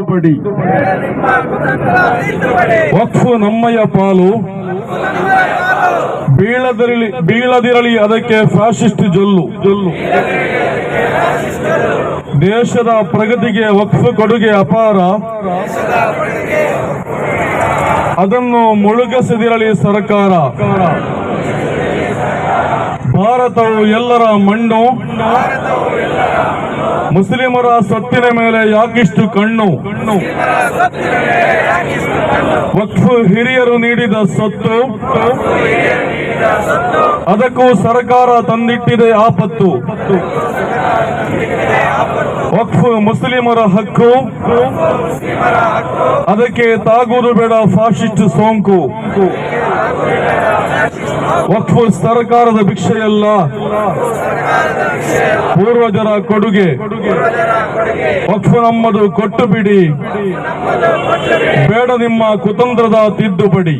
ತಿದ್ದುಪಡಿ. ವಕ್ಫು ನಮ್ಮಯ್ಯ ಪಾಲು. ಬೀಳದಿರಲಿ ಬೀಳದಿರಲಿ ಅದಕ್ಕೆ ಫ್ಯಾಸಿಸ್ಟ್ ಜೊಲ್ಲು ಜೊಲ್ಲು. ದೇಶದ ಪ್ರಗತಿಗೆ ವಕ್ಫು ಕೊಡುಗೆ ಅಪಾರ. ಅದನ್ನು ಮುಳುಗಿಸದಿರಲಿ ಸರ್ಕಾರ. ಭಾರತವು ಎಲ್ಲರ ಮಣ್ಣು. ಮುಸ್ಲಿಮರ ಸತ್ತಿನ ಮೇಲೆ ಯಾಕಿಷ್ಟು ಕಣ್ಣು. ವಕ್ಫ್ ಹಿರಿಯರು ನೀಡಿದ ಸತ್ತು. ಅದಕ್ಕೂ ಸರ್ಕಾರ ತಂದಿಟ್ಟಿದೆ ಆಪತ್ತು. ವಕ್ಫ್ ಮುಸ್ಲಿಮರ ಹಕ್ಕು. ಅದಕ್ಕೆ ತಾಗುವುದು ಬೇಡ ಫಾಶಿಸ್ಟ್ ಸೋಂಕು. ವಕ್ಫ್ ಸರ್ಕಾರದ ಭಿಕ್ಷೆಯಲ್ಲ. ಪೂರ್ವಜರ ಕೊಡುಗೆ. ವಕ್ಫ್ ನಮ್ಮದು ಕೊಟ್ಟು ಬಿಡಿ ಬೇಡ ನಿಮ್ಮ ಕುತಂತ್ರದ ತಿದ್ದುಪಡಿ.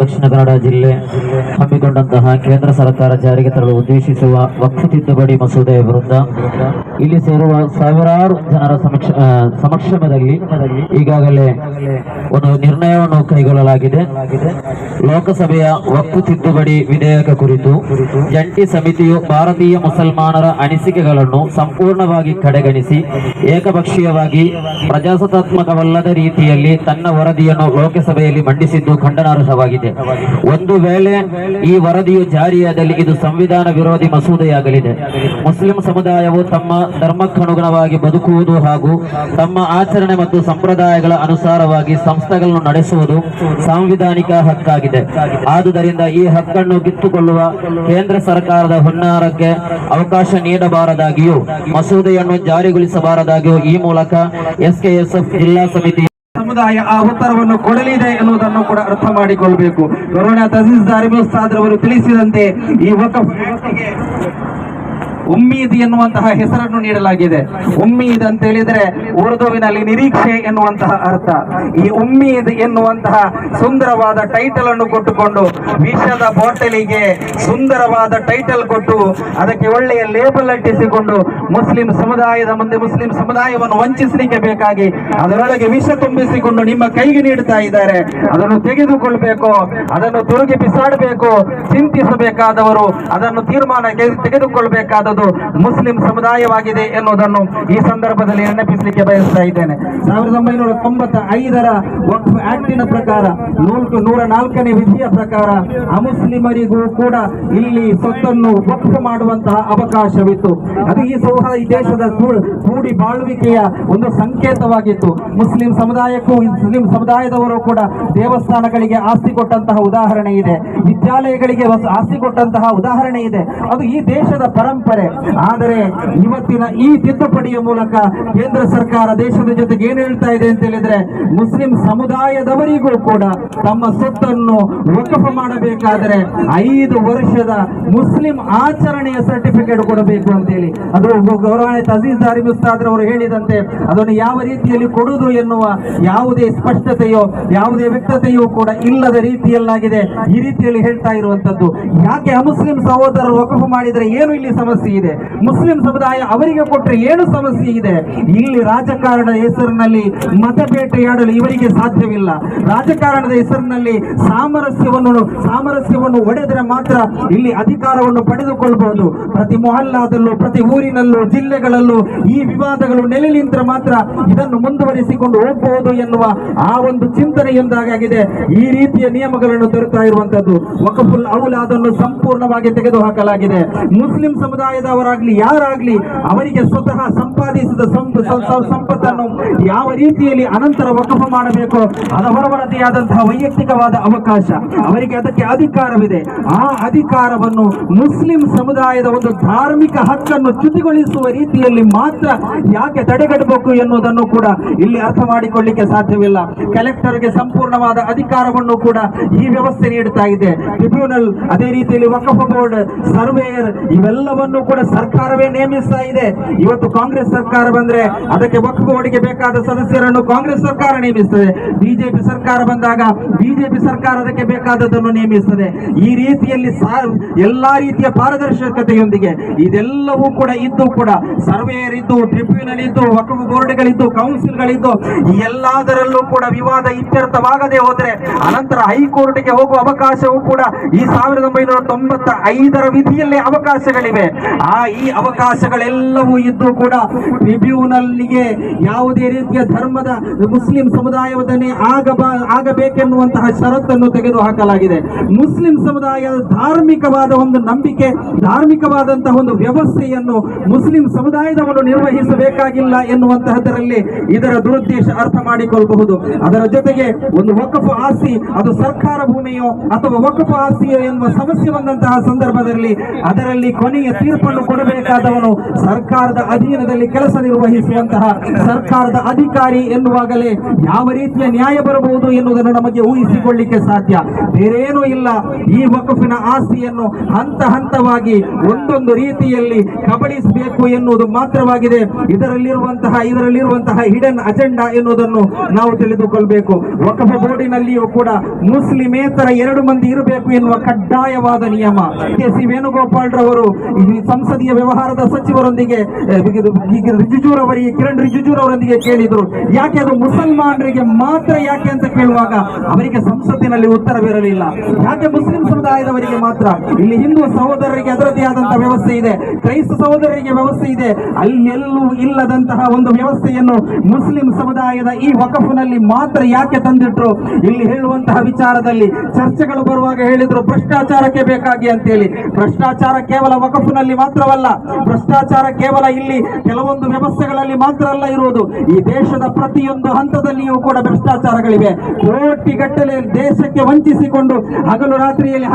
ದಕ್ಷಿಣ ಕನ್ನಡ ಜಿಲ್ಲೆ ಹಮ್ಮಿಕೊಂಡಂತಹ ಕೇಂದ್ರ ಸರ್ಕಾರ ಜಾರಿಗೆ ತರಲು ಉದ್ದೇಶಿಸುವ ವಕ್ಫ್ ತಿದ್ದುಪಡಿ ಮಸೂದೆಯ ವಿರುದ್ಧ ಇಲ್ಲಿ ಸೇರುವ ಸಾವಿರಾರು ಜನರ ಸಮಕ್ಷ ಸಮಕ್ಷಮದಲ್ಲಿ ಈಗಾಗಲೇ ಒಂದು ನಿರ್ಣಯವನ್ನು ಕೈಗೊಳ್ಳಲಾಗಿದೆ. ಲೋಕಸಭೆಯ ವಕ್ಫ್ ತಿದ್ದುಪಡಿ ವಿಧೇಯಕ ಕುರಿತು ಜಂಟಿ ಸಮಿತಿಯು ಭಾರತೀಯ ಮುಸಲ್ಮಾನರ ಅನಿಸಿಕೆಗಳನ್ನು ಸಂಪೂರ್ಣವಾಗಿ ಕಡೆಗಣಿಸಿ ಏಕಪಕ್ಷೀಯವಾಗಿ ಪ್ರಜಾಸತ್ತಾತ್ಮಕವಲ್ಲದ ರೀತಿಯಲ್ಲಿ ತನ್ನ ವರದಿಯನ್ನು ಲೋಕಸಭೆಯಲ್ಲಿ ಮಂಡಿಸಿದ್ದು ಖಂಡನಾರ್ಹವಾಗಿದೆ. ಒಂದು ವೇಳೆ ಈ ವರದಿಯು ಜಾರಿಯಾದಲ್ಲಿ ಇದು ಸಂವಿಧಾನ ವಿರೋಧಿ ಮಸೂದೆಯಾಗಲಿದೆ. ಮುಸ್ಲಿಂ ಸಮುದಾಯವು ತಮ್ಮ ಧರ್ಮಕ್ಕನುಗುಣವಾಗಿ ಬದುಕುವುದು ಹಾಗೂ ತಮ್ಮ ಆಚರಣೆ ಮತ್ತು ಸಂಪ್ರದಾಯಗಳ ಅನುಸಾರವಾಗಿ ಸಂಸ್ಥೆಗಳನ್ನು ನಡೆಸುವುದು ಸಾಂವಿಧಾನಿಕ ಹಕ್ಕಾಗಿದೆ. ಆದುದರಿಂದ ಈ ಹಕ್ಕನ್ನು ಕಿತ್ತುಕೊಳ್ಳುವ ಕೇಂದ್ರ ಸರ್ಕಾರದ ಹುನ್ನಾರಕ್ಕೆ ಅವಕಾಶ ನೀಡಬಾರದಾಗಿಯೂ, ಮಸೂದೆಯನ್ನು ಜಾರಿಗೊಳಿಸಬಾರದಾಗಿಯೂ ಈ ಮೂಲಕ ಎಸ್ಕೆಎಸ್ಎಫ್ ಜಿಲ್ಲಾ ಸಮಿತಿ ಸಮುದಾಯ ಆ ಉತ್ತರವನ್ನು ಕೊಡಲಿದೆ ಎನ್ನುವುದನ್ನು ಕೂಡ ಅರ್ಥ ಮಾಡಿಕೊಳ್ಬೇಕು. ಕೊರೋನಾ ತಹಸೀಲ್ದಾರ್ ಅವರು ರವರು ತಿಳಿಸಿದಂತೆ ಈ ಆಕ್ಟಿಗೆ ಉಮ್ಮೀದ್ ಎನ್ನುವಂತಹ ಹೆಸರನ್ನು ನೀಡಲಾಗಿದೆ. ಉಮ್ಮೀದ್ ಅಂತ ಹೇಳಿದ್ರೆ ಉರ್ದುವಿನಲ್ಲಿ ನಿರೀಕ್ಷೆ ಎನ್ನುವಂತಹ ಅರ್ಥ. ಈ ಉಮ್ಮೀದ್ ಎನ್ನುವಂತಹ ಸುಂದರವಾದ ಟೈಟಲ್ ಅನ್ನು ಕೊಟ್ಟುಕೊಂಡು ವಿಷದ ಬಾಟಲಿಗೆ ಸುಂದರವಾದ ಟೈಟಲ್ ಕೊಟ್ಟು ಅದಕ್ಕೆ ಒಳ್ಳೆಯ ಲೇಬಲ್ ಅಂಟಿಸಿಕೊಂಡು ಮುಸ್ಲಿಂ ಸಮುದಾಯದ ಮುಂದೆ ಮುಸ್ಲಿಂ ಸಮುದಾಯವನ್ನು ವಂಚಿಸಲಿಕ್ಕೆ ಬೇಕಾಗಿ ಅದರೊಳಗೆ ವಿಷ ತುಂಬಿಸಿಕೊಂಡು ನಿಮ್ಮ ಕೈಗೆ ನೀಡುತ್ತಾ ಇದ್ದಾರೆ. ಅದನ್ನು ತೆಗೆದುಕೊಳ್ಬೇಕು, ಅದನ್ನು ತುರುಗಿ ಬಿಸಾಡಬೇಕು ಚಿಂತಿಸಬೇಕಾದವರು ಅದನ್ನು ತೀರ್ಮಾನ ತೆಗೆ- ತೆಗೆದುಕೊಳ್ಬೇಕಾದದ್ದು ಮುಸ್ಲಿಂ ಸಮುದಾಯವಾಗಿದೆ ಎನ್ನುವುದನ್ನು ಈ ಸಂದರ್ಭದಲ್ಲಿ ನೆನಪಿಸಲಿಕ್ಕೆ ಬಯಸ್ತಾ ಇದ್ದೇನೆ. ಸಾವಿರದ ಒಂಬೈನೂರ ತೊಂಬತ್ತ ಐದರ ಆಕ್ಟಿನ ಪ್ರಕಾರ, ನೂರು ನೂರ ನಾಲ್ಕನೇ ವಿಧಿಯ ಪ್ರಕಾರ ಅಮುಸ್ಲಿಮರಿಗೂ ಕೂಡ ಇಲ್ಲಿ ಸೊತ್ತನ್ನು ವಕ್ಫ್ ಮಾಡುವಂತಹ ಅವಕಾಶವಿತ್ತು. ಅದು ಈ ಸೌಹ ಈ ದೇಶದ ಕೂಡಿ ಬಾಳುವಿಕೆಯ ಒಂದು ಸಂಕೇತವಾಗಿತ್ತು. ಮುಸ್ಲಿಂ ಸಮುದಾಯಕ್ಕೂ, ಮುಸ್ಲಿಂ ಸಮುದಾಯದವರು ಕೂಡ ದೇವಸ್ಥಾನಗಳಿಗೆ ಆಸ್ತಿ ಕೊಟ್ಟಂತಹ ಉದಾಹರಣೆ ಇದೆ. ವಿದ್ಯಾಲಯಗಳಿಗೆ ಆಸ್ತಿ ಕೊಟ್ಟಂತಹ ಉದಾಹರಣೆ ಇದೆ. ಅದು ಈ ದೇಶದ ಪರಂಪರೆ. ಆದರೆ ಇವತ್ತಿನ ಈ ತಿದ್ದುಪಡಿಯ ಮೂಲಕ ಕೇಂದ್ರ ಸರ್ಕಾರ ದೇಶದ ಜೊತೆಗೆ ಏನು ಹೇಳ್ತಾ ಇದೆ ಅಂತ ಹೇಳಿದ್ರೆ ಮುಸ್ಲಿಂ ಸಮುದಾಯದವರಿಗೂ ಕೂಡ ತಮ್ಮ ಸೊತ್ತನ್ನು ವಕಫ ಮಾಡಬೇಕಾದರೆ ಐದು ವರ್ಷದ ಮುಸ್ಲಿಂ ಆಚರಣೆಯ ಸರ್ಟಿಫಿಕೇಟ್ ಕೊಡಬೇಕು ಅಂತ ಹೇಳಿ. ಅದು ಗೌರವಾನ್ವಿತ ಅಜೀಜ್ ಮುಸ್ತಾದ್ರ ಮುಸ್ತಾದ್ ಅವರು ಹೇಳಿದಂತೆ ಅದನ್ನು ಯಾವ ರೀತಿಯಲ್ಲಿ ಕೊಡುವುದು ಎನ್ನುವ ಯಾವುದೇ ಸ್ಪಷ್ಟತೆಯೋ, ಯಾವುದೇ ವ್ಯಕ್ತತೆಯೂ ಕೂಡ ಇಲ್ಲದ ರೀತಿಯಲ್ಲಾಗಿದೆ. ಈ ರೀತಿಯಲ್ಲಿ ಹೇಳ್ತಾ ಇರುವಂತದ್ದು ಯಾಕೆ ಅಮುಸ್ಲಿಂ ಸಹೋದರರು ವಕಫ ಮಾಡಿದರೆ ಏನು ಇಲ್ಲಿ ಸಮಸ್ಯೆ? ಇದೆ. ಮುಸ್ಲಿಂ ಸಮುದಾಯ ಅವರಿಗೆ ಕೊಟ್ಟರೆ ಏನು ಸಮಸ್ಯೆ ಇದೆ? ಇಲ್ಲಿ ರಾಜಕಾರಣದ ಹೆಸರಿನಲ್ಲಿ ಮತಬೇಟೆಯಾಡಲು ಇವರಿಗೆ ಸಾಧ್ಯವಿಲ್ಲ. ರಾಜಕಾರಣದ ಹೆಸರಿನಲ್ಲಿ ಸಾಮರಸ್ಯವನ್ನು ಸಾಮರಸ್ಯವನ್ನು ಒಡೆದರೆ ಮಾತ್ರ ಇಲ್ಲಿ ಅಧಿಕಾರವನ್ನು ಪಡೆದುಕೊಳ್ಳಬಹುದು ಪ್ರತಿ ಮೊಹಲ್ಲಾದಲ್ಲೂ, ಪ್ರತಿ ಊರಿನಲ್ಲೂ, ಜಿಲ್ಲೆಗಳಲ್ಲೂ ಈ ವಿವಾದಗಳು ನೆಲೆ ನಿಂತರೆ ಮಾತ್ರ ಇದನ್ನು ಮುಂದುವರಿಸಿಕೊಂಡು ಹೋಗಬಹುದು ಎನ್ನುವ ಆ ಒಂದು ಚಿಂತನೆಯಿಂದಾಗಿದೆ ಈ ರೀತಿಯ ನಿಯಮಗಳನ್ನು ತರುತ್ತಾ ಇರುವಂತದ್ದು ವಕಫುಲ್ ಔಲಾದನ್ನು ಸಂಪೂರ್ಣವಾಗಿ ತೆಗೆದುಹಾಕಲಾಗಿದೆ. ಮುಸ್ಲಿಂ ಸಮುದಾಯದವರಾಗ್ಲಿ ಯಾರಾಗ್ಲಿ ಅವರಿಗೆ ಸ್ವತಃ ಸಂಪಾದಿಸಿದ ಸಂಪತ್ತನ್ನು ಯಾವ ರೀತಿಯಲ್ಲಿ ಅನಂತರ ವಕಫ ಮಾಡಬೇಕು? ಅದವರವರದೇ ಆದಂತಹ ವೈಯಕ್ತಿಕವಾದ ಅವಕಾಶ. ಅವರಿಗೆ ಅದಕ್ಕೆ ಅಧಿಕಾರವಿದೆ. ಆ ಅಧಿಕಾರವನ್ನು ಮುಸ್ಲಿಂ ಸಮುದಾಯದ ಒಂದು ಧಾರ್ಮಿಕ ಹಕ್ಕನ್ನು ಚ್ಯುತಿಗೊಳಿಸುವ ರೀತಿಯಲ್ಲಿ ಮಾತ್ರ ಯಾಕೆ ತಡೆಗಟ್ಟಬೇಕು ಎನ್ನುವುದನ್ನು ಕೂಡ ಇಲ್ಲಿ ಅರ್ಥ ಮಾಡಿಕೊಳ್ಳಿಕ್ಕೆ ಸಾಧ್ಯವಿಲ್ಲ. ಕಲೆಕ್ಟರ್ಗೆ ಸಂಪೂರ್ಣವಾದ ಅಧಿಕಾರವನ್ನು ಕೂಡ ಈ ವ್ಯವಸ್ಥೆ ನೀಡುತ್ತಾ ಇದೆ. ಟ್ರಿಬ್ಯುನಲ್, ಅದೇ ರೀತಿಯಲ್ಲಿ ವಕಫ ಬೋರ್ಡ್, ಸರ್ವೇಯರ್, ಇವೆಲ್ಲವನ್ನು ಕೂಡ ಸರ್ಕಾರವೇ ನೇಮಿಸ್ತಾ ಇದೆ. ಇವತ್ತು ಕಾಂಗ್ರೆಸ್ ಸರ್ಕಾರ ಬಂದ್ರೆ ಅದಕ್ಕೆ ಬೋರ್ಡ್ಗೆ ಬೇಕಾದ ಸದಸ್ಯರನ್ನು ಕಾಂಗ್ರೆಸ್ ಸರ್ಕಾರ ನೇಮಿಸ್ತದೆ. ಬಿಜೆಪಿ ಸರ್ಕಾರ ಬಂದಾಗ ಬಿಜೆಪಿ ಸರ್ಕಾರ ಅದಕ್ಕೆ ಬೇಕಾದದನ್ನು ನೇಮಿಸ್ತದೆ. ಈ ರೀತಿಯಲ್ಲಿ ಎಲ್ಲಾ ರೀತಿಯ ಪಾರದರ್ಶಕತೆಯೊಂದಿಗೆ ಇದೆಲ್ಲವೂ ಕೂಡ ಇದ್ದು ಕೂಡ ಸರ್ವೇಯರ್ ಇದ್ದು, ಟ್ರಿಬ್ಯುನಲ್ ಇದ್ದು, ವಕ್ಫ್ ಬೋರ್ಡ್ಗಳಿದ್ದು, ಕೌನ್ಸಿಲ್ಗಳಿದ್ದು, ಎಲ್ಲದರಲ್ಲೂ ಕೂಡ ವಿವಾದ ಇತ್ಯರ್ಥವಾಗದೆ ಹೋದ್ರೆ ಅನಂತರ ಹೈಕೋರ್ಟ್ಗೆ ಹೋಗುವ ಅವಕಾಶವೂ ಕೂಡ ಈ ಸಾವಿರದ ಒಂಬೈನೂರ ತೊಂಬತ್ತ ಐದರ ವಿಧಿಯಲ್ಲೇ ಅವಕಾಶಗಳಿವೆ. ಆ ಈ ಅವಕಾಶಗಳೆಲ್ಲವೂ ಇದ್ದು ಕೂಡ ರಿಬ್ಯೂನಲ್ಲಿಗೆ ಯಾವುದೇ ರೀತಿಯ ಧರ್ಮದ ಮುಸ್ಲಿಂ ಸಮುದಾಯವನ್ನೇ ಆಗಬ, ಆಗಬೇಕೆನ್ನುವಂತಹ ಷರತ್ತನ್ನು ತೆಗೆದು ಹಾಕಲಾಗಿದೆ ಮುಸ್ಲಿಂ ಸಮುದಾಯದ ಧಾರ್ಮಿಕವಾದ ಒಂದು ನಂಬಿಕೆ, ಧಾರ್ಮಿಕವಾದಂತಹ ಒಂದು ವ್ಯವಸ್ಥೆಯನ್ನು ಮುಸ್ಲಿಂ ಸಮುದಾಯದವರು ನಿರ್ವಹಿಸಬೇಕಾಗಿಲ್ಲ ಎನ್ನುವಂತಹದರಲ್ಲಿ ಇದರ ದುರುದ್ದೇಶ ಅರ್ಥ ಮಾಡಿಕೊಳ್ಳಬಹುದು ಅದರ ಜೊತೆಗೆ ಒಂದು ವಕಫು ಆಸ್ತಿ, ಅದು ಸರ್ಕಾರ ಭೂಮಿಯೋ ಅಥವಾ ವಕಫು ಆಸ್ತಿಯೋ ಎನ್ನುವ ಸಮಸ್ಯೆ ಬಂದಂತಹ ಸಂದರ್ಭದಲ್ಲಿ ಅದರಲ್ಲಿ ಕೊನೆಯ ತೀರ್ಪನ್ನು ಕೊಡಬೇಕಾದವನು ಸರ್ಕಾರದ ಅಧೀನದಲ್ಲಿ ಕೆಲಸ ನಿರ್ವಹಿಸುವಂತಹ ಸರ್ಕಾರದ ಅಧಿಕಾರಿ ಎನ್ನುವಾಗಲೇ ಯಾವ ರೀತಿಯ ನ್ಯಾಯ ಬರಬಹುದು ಎನ್ನುವುದನ್ನು ನಮಗೆ ಊಹಿಸಿಕೊಳ್ಳಿಕ್ಕೆ ಸಾಧ್ಯ. ಬೇರೇನೂ ಇಲ್ಲ. ಈ ವಕಫಿನ ಆಸ್ತಿಯನ್ನು ಹಂತ ಹಂತವಾಗಿ ಒಂದೊಂದು ರೀತಿಯಲ್ಲಿ ಕಬಳಿಸಬೇಕು ಎನ್ನುವುದು ಮಾತ್ರವಾಗಿದೆ. ಇದರಲ್ಲಿರುವಂತಹ ಇದರಲ್ಲಿರುವಂತಹ ಹಿಡನ್ ಅಜೆಂಡಾ ಎನ್ನುವುದನ್ನು ನಾವು ತಿಳಿದುಕೊಳ್ಬೇಕು. ವಕಫ ಬೋರ್ಡಿನಲ್ಲಿಯೂ ಕೂಡ ಮುಸ್ಲಿಮೇತರ ಎರಡು ಮಂದಿ ಇರಬೇಕು ಎನ್ನುವ ಕಡ್ಡಾಯವಾದ ನಿಯಮ. ಕೆ. ಸಿ. ವೇಣುಗೋಪಾಲ್ ರವರು ಸಂಸದೀಯ ವ್ಯವಹಾರದ ಸಚಿವರೊಂದಿಗೆ ರಿಜಿಜೂರವರಿಗೆ ಕಿರಣ್ ರಿಜಿಜೂರವರೊಂದಿಗೆ ಕೇಳಿದ್ರು. ಯಾಕೆ ಅದು ಮುಸಲ್ಮಾನರಿಗೆ ಮಾತ್ರ ಯಾಕೆ ಅಂತ ಕೇಳುವಾಗ ಅವರಿಗೆ ಸಂಸತ್ತಿನಲ್ಲಿ ಉತ್ತರವಿರಲಿಲ್ಲ ಯಾಕೆ ಮುಸ್ಲಿಂ ಸಮುದಾಯದವರಿಗೆ ಮಾತ್ರ? ಇಲ್ಲಿ ಹಿಂದೂ ಸಹೋದರರಿಗೆ ಅದರದೇ ಆದಂತಹ ವ್ಯವಸ್ಥೆ ಇದೆ. ಕ್ರೈಸ್ತ ಸಹೋದರರಿಗೆ ವ್ಯವಸ್ಥೆ ಇದೆ. ಅಲ್ಲೆಲ್ಲೂ ಇಲ್ಲದಂತಹ ಒಂದು ವ್ಯವಸ್ಥೆಯನ್ನು ಮುಸ್ಲಿಂ ಸಮುದಾಯದ ಈ ವಕಫಿನಲ್ಲಿ ಮಾತ್ರ ಯಾಕೆ ತಂದಿಟ್ರು? ಇಲ್ಲಿ ಹೇಳುವಂತಹ ವಿಚಾರದಲ್ಲಿ ಚರ್ಚೆಗಳು ಬರುವಾಗ ಹೇಳಿದ್ರು, ಭ್ರಷ್ಟಾಚಾರಕ್ಕೆ ಬೇಕಾಗಿ ಅಂತೇಳಿ. ಭ್ರಷ್ಟಾಚಾರ ಕೇವಲ ವಕಫಿನಲ್ಲಿ ಮಾತ್ರವಲ್ಲ, ಭ್ರಷ್ಟಾಚಾರ ಕೇವಲ ಇಲ್ಲಿ ಕೆಲವೊಂದು ವ್ಯವಸ್ಥೆಗಳಲ್ಲಿ ಮಾತ್ರ ಅಲ್ಲ ಇರುವುದು. ಈ ದೇಶದ ಪ್ರತಿಯೊಂದು ಹಂತದಲ್ಲಿಯೂ ಕೂಡ ಭ್ರಷ್ಟಾಚಾರಗಳಿವೆ. ಕೋಟಿಗಟ್ಟಲೆ ದೇಶಕ್ಕೆ ವಂಚಿಸಿಕೊಂಡು ಹಗಲು ರಾತ್ರಿಯಲ್ಲಿ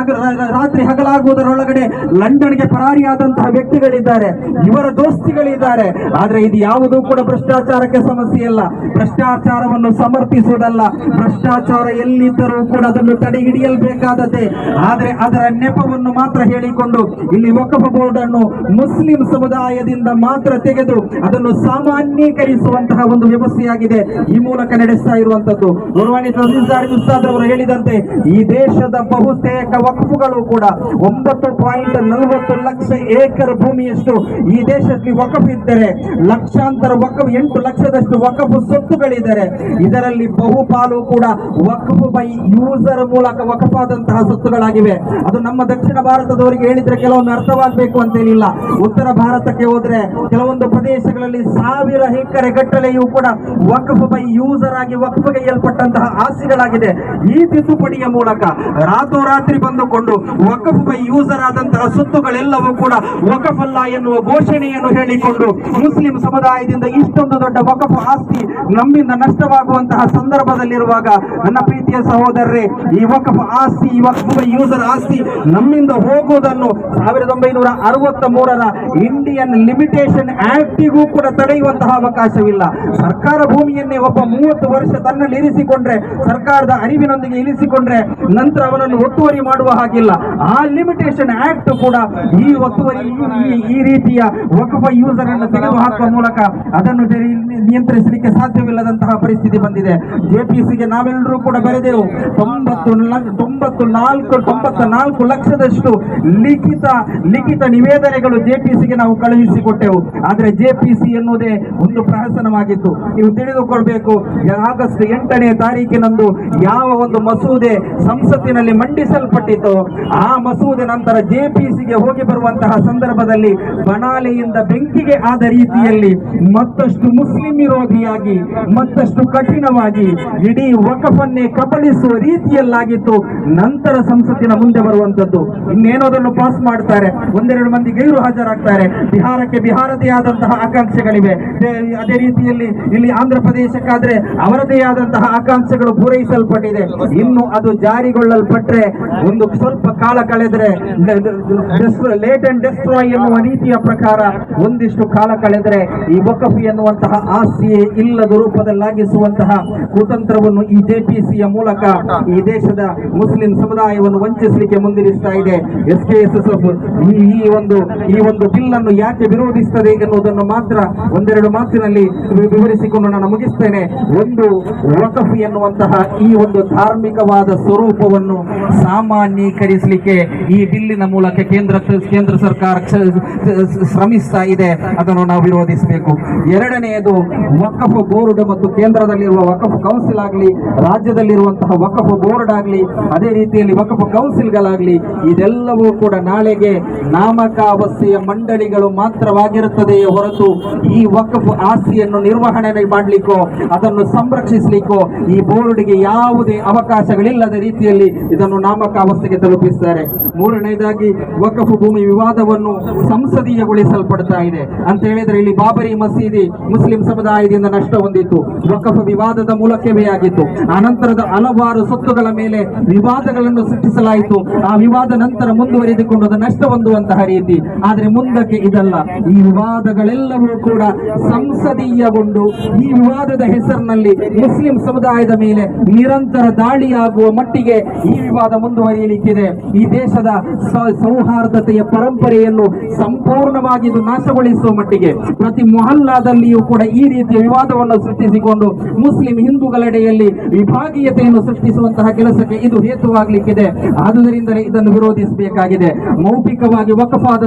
ರಾತ್ರಿ ಹಗಲಾಗುವುದರೊಳಗಡೆ ಲಂಡನ್ಗೆ ಪರಾರಿಯಾದಂತಹ ವ್ಯಕ್ತಿಗಳಿದ್ದಾರೆ. ಇವರ ದೋಸ್ತಿಗಳಿದ್ದಾರೆ. ಆದ್ರೆ ಇದು ಯಾವುದೂ ಕೂಡ ಭ್ರಷ್ಟಾಚಾರಕ್ಕೆ ಸಮಸ್ಯೆ ಅಲ್ಲ ಭ್ರಷ್ಟಾಚಾರವನ್ನು ಸಮರ್ಥಿಸುವುದಲ್ಲ. ಭ್ರಷ್ಟಾಚಾರ ಎಲ್ಲಿದ್ದರೂ ಕೂಡ ಅದನ್ನು ತಡೆ ಹಿಡಿಯಲ್ಬೇಕಾದದ್ದೇ ಆದ್ರೆ ಅದರ ನೆಪವನ್ನು ಮಾತ್ರ ಹೇಳಿಕೊಂಡು ಇಲ್ಲಿ ವಕಫ ಬೋರ್ಡ್ ಅನ್ನು ಮುಸ್ಲಿಂ ಸಮುದಾಯದಿಂದ ಮಾತ್ರ ತೆಗೆದು ಅದನ್ನು ಸಾಮಾನ್ಯೀಕರಿಸುವಂತಹ ಒಂದು ವ್ಯವಸ್ಥೆಯಾಗಿದೆ. ಈ ಮೂಲಕ ನಡೆಸ್ತಾ ಇರುವಂತದ್ದು. ದೂರವಾಣಿ ತಹಸೀಲ್ದಾರ್ ಉಸ್ತಾದ್ ಅವರು ಹೇಳಿದಂತೆ, ಈ ದೇಶದ ಬಹುತೇಕ ವಕ್ಫುಗಳು ಕೂಡ ಒಂಬತ್ತು ಪಾಯಿಂಟ್ ನಲವತ್ತು ಲಕ್ಷ ಏಕರ್ ಭೂಮಿಯಷ್ಟು ಈ ದೇಶದಲ್ಲಿ ವಕಫ್ ಇದ್ದರೆ, ಲಕ್ಷಾಂತರ ವಕಫ್, ಎಂಟು ಲಕ್ಷದಷ್ಟು ವಕಫ್ ಸ್ವತ್ತುಗಳಿದ್ದಾರೆ ಇದರಲ್ಲಿ ಬಹುಪಾಲು ಕೂಡ ವಕಫ್ ಬೈ ಯೂಸರ್ ಮೂಲಕ ವಕಫಾದಂತಹ ಸೊತ್ತುಗಳಾಗಿವೆ. ಅದು ನಮ್ಮ ದಕ್ಷಿಣ ಭಾರತದವರಿಗೆ ಹೇಳಿದ್ರೆ ಕೆಲವೊಂದು ಅರ್ಥವಾಗಬೇಕು ಅಂತ ಏನಿಲ್ಲ ಉತ್ತರ ಭಾರತಕ್ಕೆ ಹೋದ್ರೆ ಕೆಲವೊಂದು ಪ್ರದೇಶಗಳಲ್ಲಿ ಸಾವಿರ ಎಕರೆ ಗಟ್ಟಲೆಯೂ ಕೂಡ ವಕ್ಫ್ ಬೈ ಯೂಸರ್ ಆಗಿ ವಕ್ಫ್ ಇಯಲ್ಪಟ್ಟಂತಹ ಆಸ್ತಿಗಳಾಗಿದೆ. ಈ ತಿದ್ದುಪಡಿಯ ಮೂಲಕ ರಾತ್ರೋರಾತ್ರಿ ಬಂದುಕೊಂಡು ವಕಫ್ ಬೈ ಯೂಸರ್ ಆದಂತಹ ಸುತ್ತುಗಳೆಲ್ಲವೂ ಕೂಡ ವಕಫ್ ಅಲ್ಲ ಎನ್ನುವ ಘೋಷಣೆಯನ್ನು ಹೇಳಿಕೊಂಡು ಮುಸ್ಲಿಂ ಸಮುದಾಯದಿಂದ ಇಷ್ಟೊಂದು ದೊಡ್ಡ ವಕಫ್ ಆಸ್ತಿ ನಮ್ಮಿಂದ ನಷ್ಟವಾಗುವಂತಹ ಸಂದರ್ಭದಲ್ಲಿರುವಾಗ ನನ್ನ ಪ್ರೀತಿಯ ಸಹೋದರರೇ, ಈ ವಕಫ್ ಆಸ್ತಿ, ಈ ವಕಫ್ ಬೈ ಯೂಸರ್ ಆಸ್ತಿ ನಮ್ಮಿಂದ ಹೋಗುವುದನ್ನು ಸಾವಿರದ ಒಂಬೈನೂರ ಅರವತ್ತ ಮೂರರ ಇಂಡಿಯನ್ ಲಿಮಿಟೇಷನ್ ಆಕ್ಟಿಗೂ ಕೂಡ ತಡೆಯುವಂತಹ ಅವಕಾಶವಿಲ್ಲ. ಸರ್ಕಾರ ಭೂಮಿಯನ್ನೇ ಒಬ್ಬ ಮೂವತ್ತು ವರ್ಷ ತನ್ನಲ್ಲಿ ಇರಿಸಿಕೊಂಡ್ರೆ, ಸರ್ಕಾರದ ಅರಿವಿನೊಂದಿಗೆ ಇರಿಸಿಕೊಂಡ್ರೆ ನಂತರ ಅವನನ್ನು ಒತ್ತುವರಿ ಮಾಡುವ ಹಾಗಿಲ್ಲ. ಆ ಲಿಮಿಟೇಷನ್ ಆಕ್ಟ್ ಕೂಡ ಈ ಒತ್ತುವರಿ, ಈ- ರೀತಿಯ ವಕಫ ಯೂಸರ್ ಅನ್ನು ತೆಗೆದುಹಾಕುವ ಮೂಲಕ ಅದನ್ನು ನಿಯಂತ್ರಿಸಲಿಕ್ಕೆ ಸಾಧ್ಯವಿಲ್ಲದಂತಹ ಪರಿಸ್ಥಿತಿ ಬಂದಿದೆ. ಜೆಪಿಸಿಗೆ ನಾವೆಲ್ಲರೂ ಕೂಡ ಬರೆದೆವು, ತೊಂಬತ್ತು ತೊಂಬತ್ತು ನಾಲ್ಕು, ತೊಂಬತ್ತ ನಾಲ್ಕು ಲಕ್ಷದಷ್ಟು ಲಿಖಿತ ಲಿಖಿತ ನಿವೇದನೆಗಳು ಜೆಪಿಸಿಗೆ ನಾವು ಕಳುಹಿಸಿಕೊಟ್ಟೆವು. ಆದರೆ ಜೆಪಿಸಿ ಎನ್ನುವುದೇ ಒಂದು ಪ್ರಹಸನವಾಗಿತ್ತು. ನೀವು ತಿಳಿದುಕೊಳ್ಬೇಕು, ಆಗಸ್ಟ್ ಎಂಟನೇ ತಾರೀಕಿನಂದು ಯಾವ ಒಂದು ಮಸೂದೆ ಸಂಸತ್ತಿನಲ್ಲಿ ಮಂಡಿಸಲ್ಪಟ್ಟಿತ್ತು, ಆ ಮಸೂದೆ ನಂತರ ಜೆಪಿಸಿಗೆ ಹೋಗಿ ಬರುವಂತಹ ಸಂದರ್ಭದಲ್ಲಿ ಬಣಾಲೆಯಿಂದ ಬೆಂಕಿಗೆ ಆದ ರೀತಿಯಲ್ಲಿ ಮತ್ತಷ್ಟು ಮುಸ್ಲಿಂ ವಿರೋಧಿಯಾಗಿ, ಮತ್ತಷ್ಟು ಕಠಿಣವಾಗಿ, ಇಡೀ ವಕಫನ್ನೇ ಕಬಳಿಸುವ ರೀತಿಯಲ್ಲಾಗಿತ್ತು. ನಂತರ ಸಂಸತ್ತಿನ ಮುಂದೆ ಬರುವಂತದ್ದು ಇನ್ನೇನೋ ಅದನ್ನು ಪಾಸ್ ಮಾಡ್ತಾರೆ. ಒಂದೆರಡು ಮಂದಿ ಗೈರು ಹಾಜರಾಗ್ತಾರೆ. ಬಿಹಾರಕ್ಕೆ ಬಿಹಾರದೇ ಆದಂತಹ ಆಕಾಂಕ್ಷೆಗಳಿವೆ ಅದೇ ರೀತಿಯಲ್ಲಿ ಇಲ್ಲಿ ಆಂಧ್ರ ಪ್ರದೇಶಕ್ಕಾದ್ರೆ ಅವರದೇ ಆದಂತಹ ಆಕಾಂಕ್ಷೆಗಳು ಪೂರೈಸಲ್ಪಟ್ಟಿದೆ. ಇನ್ನು ಅದು ಜಾರಿಗೊಳ್ಳಲ್ಪಟ್ರೆ ಒಂದು ಸ್ವಲ್ಪ ಕಾಲ ಕಳೆದ್ರೆ ಲೇಟ್ ಅಂಡ್ ಡೆಸ್ಟ್ರಾಯ್ ಎನ್ನುವ ರೀತಿಯ ಪ್ರಕಾರ ಒಂದಿಷ್ಟು ಕಾಲ ಕಳೆದ್ರೆ ಈ ವಕಫ್ ಎನ್ನುವಂತಹ ಆಸ್ತಿಯೇ ಇಲ್ಲದ ರೂಪದಲ್ಲಾಗಿಸುವಂತಹ ಕುತಂತ್ರವನ್ನು ಈ ಜೆಪಿಸಿಯ ಮೂಲಕ ಈ ದೇಶದ ಮುಸ್ಲಿಂ ಸಮುದಾಯವನ್ನು ವಂಚಿಸಲಿಕ್ಕೆ ಮುಂದಿರಿಸ್ತಾ ಇದೆ. S K S S F ಈ ಒಂದು ಈ ಒಂದು ಬಿಲ್ ಅನ್ನು ಯಾಕೆ ವಿರೋಧಿಸುತ್ತದೆ ಎನ್ನುವುದನ್ನು ಮಾತ್ರ ಒಂದೆರಡು ಮಾತಿನಲ್ಲಿ ವಿವರಿಸಿಕೊಂಡು ನಾನು ಮುಗಿಸ್ತೇನೆ. ಒಂದು ವಕಫ್ ಎನ್ನುವಂತಹ ಈ ಒಂದು ಧಾರ್ಮಿಕವಾದ ಸ್ವರೂಪವನ್ನು ಸಾಮಾನ್ಯೀಕರಿಸಲಿಕ್ಕೆ ಈ ಬಿಲ್ಲಿನ ಮೂಲಕ ಕೇಂದ್ರ ಕೇಂದ್ರ ಸರ್ಕಾರ ಶ್ರಮಿಸ್ತಾ ಇದೆ. ಅದನ್ನು ನಾವು ವಿರೋಧಿಸಬೇಕು. ಎರಡನೆಯದು ವಕಫ್ ಬೋರ್ಡ್ ಮತ್ತು ಕೇಂದ್ರದಲ್ಲಿರುವ ವಕಫ್ ಕೌನ್ಸಿಲ್ ಆಗಲಿ, ರಾಜ್ಯದಲ್ಲಿರುವಂತಹ ವಕಫ್ ಬೋರ್ಡ್ ಆಗಲಿ, ಅದೇ ರೀತಿಯಲ್ಲಿ ವಕಫ್ ಕೌನ್ಸಿಲ್ಗಳಾಗಲಿ, ಇದೆಲ್ಲವೂ ಕೂಡ ನಾಳೆಗೆ ನಾಮಕಾವಸ್ಥೆಯ ಮಂಡಳಿಗಳು ಮಾತ್ರವಾಗಿರುತ್ತದೆಯೇ ಹೊರತು ಈ ವಕಫ್ ಆಸ್ತಿಯನ್ನು ನಿರ್ವಹಣೆ ಮಾಡಲಿಕ್ಕೋ, ಅದನ್ನು ಸಂರಕ್ಷಿಸಲಿಕ್ಕೋ, ಈ ಬೋರ್ಡ್ಗೆ ಯಾವುದೇ ಅವಕಾಶಗಳಿಲ್ಲದ ರೀತಿಯಲ್ಲಿ ಇದನ್ನು ನಾಮಕಾವಸ್ಥೆಗೆ ತಲುಪಿಸುತ್ತಾರೆ ಮೂರನೇದಾಗಿ, ವಕಫ್ ಭೂಮಿ ವಿವಾದವನ್ನು ಸಂಸದೀಯಗೊಳಿಸಲ್ಪಡ್ತಾ ಇದೆ. ಅಂತ ಹೇಳಿದ್ರೆ ಇಲ್ಲಿ ಬಾಬರಿ ಮಸೀದಿ ಮುಸ್ಲಿಂ ಸಮುದಾಯದಿಂದ ನಷ್ಟ ಹೊಂದಿತ್ತು. ವಕಫ್ ವಿವಾದದ ಮೂಲಕವೇ ಆಗಿತ್ತು. ಅನಂತರದ ಹಲವಾರು ಸ್ವತ್ತುಗಳ ಮೇಲೆ ವಿವಾದಗಳನ್ನು ಸೃಷ್ಟಿಸಲಾಯಿತು. ಆ ವಿವಾದ ನಂತರ ಮುಂದುವರಿದುಕೊಂಡು ನಷ್ಟ ಹೊಂದುವಂತಹ ರೀತಿ. ಆದ್ರೆ ಮುಂದಕ್ಕೆ ಇದಲ್ಲ. ಈ ವಿವಾದಗಳೆಲ್ಲವೂ ಕೂಡ ಸಂಸದೀಯಗೊಂಡು, ಈ ವಿವಾದದ ಹೆಸರಿನಲ್ಲಿ ಮುಸ್ಲಿಂ ಸಮುದಾಯದ ಮೇಲೆ ನಿರಂತರ ದಾಳಿಯಾಗುವ ಮಟ್ಟಿಗೆ ಈ ವಿವಾದ ಮುಂದುವರಿಯಲಿಕ್ಕಿದೆ. ಈ ದೇಶದ ಸೌಹಾರ್ದತೆಯ ಪರಂಪರೆಯನ್ನು ಸಂಪೂರ್ಣವಾಗಿ ಇದು ನಾಶಗೊಳಿಸುವ ಮಟ್ಟಿಗೆ, ಪ್ರತಿ ಮೊಹಲ್ಲಾದಲ್ಲಿಯೂ ಕೂಡ ಈ ರೀತಿಯ ವಿವಾದವನ್ನು ಸೃಷ್ಟಿಸಿಕೊಂಡು ಮುಸ್ಲಿಂ ಹಿಂದೂಗಳೆಡೆಯಲ್ಲಿ ವಿಭಾಗೀಯತೆಯನ್ನು ಸೃಷ್ಟಿಸುವಂತಹ ಕೆಲಸಕ್ಕೆ ಇದು ಹೇತುವಾಗಲಿಕ್ಕಿದೆ. ಆದುದರಿಂದಲೇ ಇದನ್ನು ವಿರೋಧಿಸಬೇಕಾಗಿದೆ. ಮೌಖಿಕವಾಗಿ